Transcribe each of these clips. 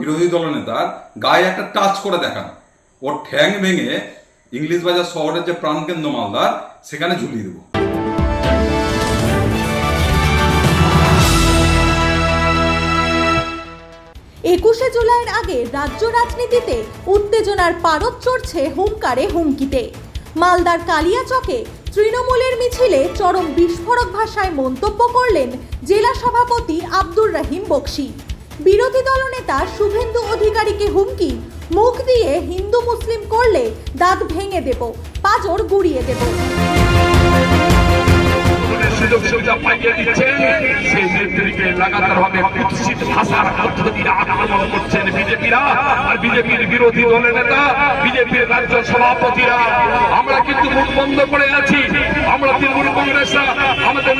বিরোধী দলনেতার গায়ে একটা টাচ করে দেখান। ওর ঠ্যাং ভেঙে ইংলিশ বাজার শহরের যে প্রাণকেন্দ্র মালদার, সেখানে ঝুলিয়ে দেবো। একুশে জুলাইয়ের আগে রাজ্য রাজনীতিতে উত্তেজনার পারদ চড়ছে হুঙ্কারে হুমকিতে। মালদার কালিয়াচকে তৃণমূলের মিছিলে চরম বিস্ফোরক ভাষায় মন্তব্য করলেন জেলা সভাপতি আব্দুর রহিম বক্সি। বিরোধী দলনেতা শুভেন্দু অধিকারীকে হুমকি। মুখ দিয়ে হিন্দু মুসলিম করলে দাঁত ভেঙে দেব, পাজর গুড়িয়ে দেব। বিজেপিরা। বিরোধী নেতা বিজেপির রাজ্য সভাপতিরা, আমরা কিন্তু মুখ বন্ধ করে আছি। আমরা তৃণমূল কংগ্রেসরা, আমাদের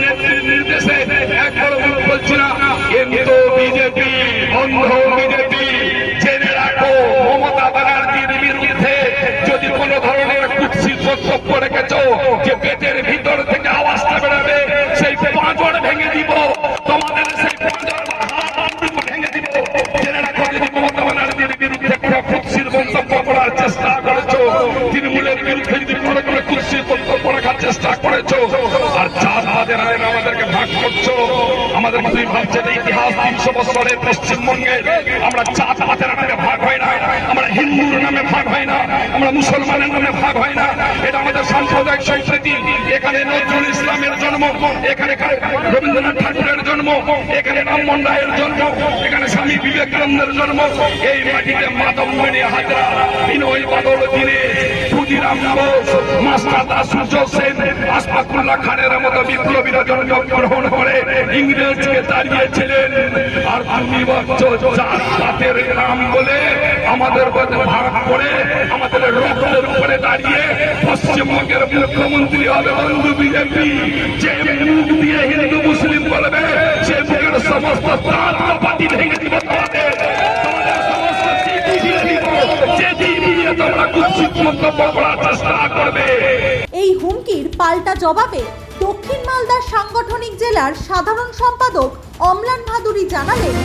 চেষ্টা করেছ, আর চাঁদাদের আইন আমাদেরকে ভাগ করছ। আমাদের তুমি ভাবছেন ইতিহাস তিনশো বছরের পশ্চিমবঙ্গে আমরা চাঁদাদের নামে ভাগ হয় না, আমরা হিন্দুর নামে ভাগ হয় না, আমরা মুসলমানের নামে ভাগ হয় না। এটা আমাদের সাম্প্রদায়িক সংস্কৃতি। এখানে নজরুল ইসলামের জন্ম, এখানে রবীন্দ্রনাথ ঠাকুরের জন্ম, এখানে রামমোহন রায়ের জন্ম, এখানে স্বামী বিবেকানন্দের জন্ম। এই মাটিতে মাধবমণি হাজরা, বিনয় বাদল দিনে ক্ষুদিরাম বোস মাস্টার দাস সূর্য আশফাকুল্লাহ খানের মতো বিপ্লবীরা জন্মগ্রহণ করে ইংরেজকে দাঁড়িয়েছিলেন আর জাতের নাম বলে আমাদের ভাগ করে আমাদের রক্তের উপরে দাঁড়িয়ে পশ্চিমবঙ্গের মুখ্যমন্ত্রী হবে বন্ধু বিজেপি। যে মুখ দিয়ে হিন্দু মুসলিম বলবে, সে মুখের সমস্ত দাঁত ভেঙে দিব তোমাদের। সমস্ত যে তোমরা এই হুমকির পাল্টা জবাবে দক্ষিণ মালদার সাংগঠনিক জেলার সাধারণ সম্পাদক অমলান ভাদুরী জানালেন।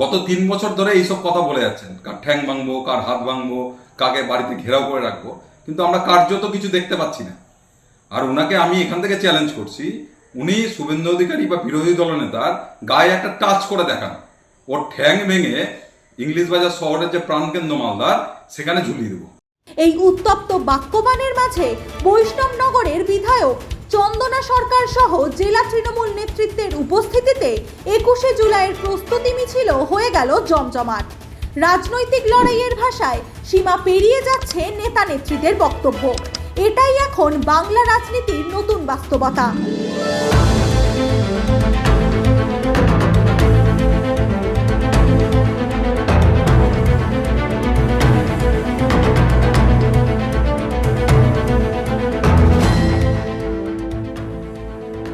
গত তিন বছর ধরে এইসব কথা বলে যাচ্ছেন। কার ঠ্যাং ভাঙবো, কার হাত ভাঙবো, কাকে বাড়িতে ঘেরাও করে রাখব, কিন্তু আমরা কার্যত কিছু দেখতে পাচ্ছি না। আর ওনাকে আমি এখান থেকে চ্যালেঞ্জ করছি, উনি শুভেন্দু অধিকারী বা বিরোধী দলনেতার গায়ে একটা টাচ করে দেখান। ওর ঠ্যাং ভেঙে ইংলিশ বাজার শহরের যে প্রাণকেন্দ্র মালদার, সেখানে ঝুলিয়ে দেবো। এই উত্তপ্ত বাক্যবাণের মাঝে বৈষ্ণবনগরের বিধায়ক চন্দনা সরকার সহ জেলা তৃণমূল নেতৃত্বের উপস্থিতিতে একুশে জুলাইয়ের প্রস্তুতি মিছিল হয়ে গেল জমজমাট। রাজনৈতিক লড়াইয়ের ভাষায় সীমা পেরিয়ে যাচ্ছে নেতা নেত্রীদের বক্তব্য। এটাই এখন বাংলা রাজনীতির নতুন বাস্তবতা।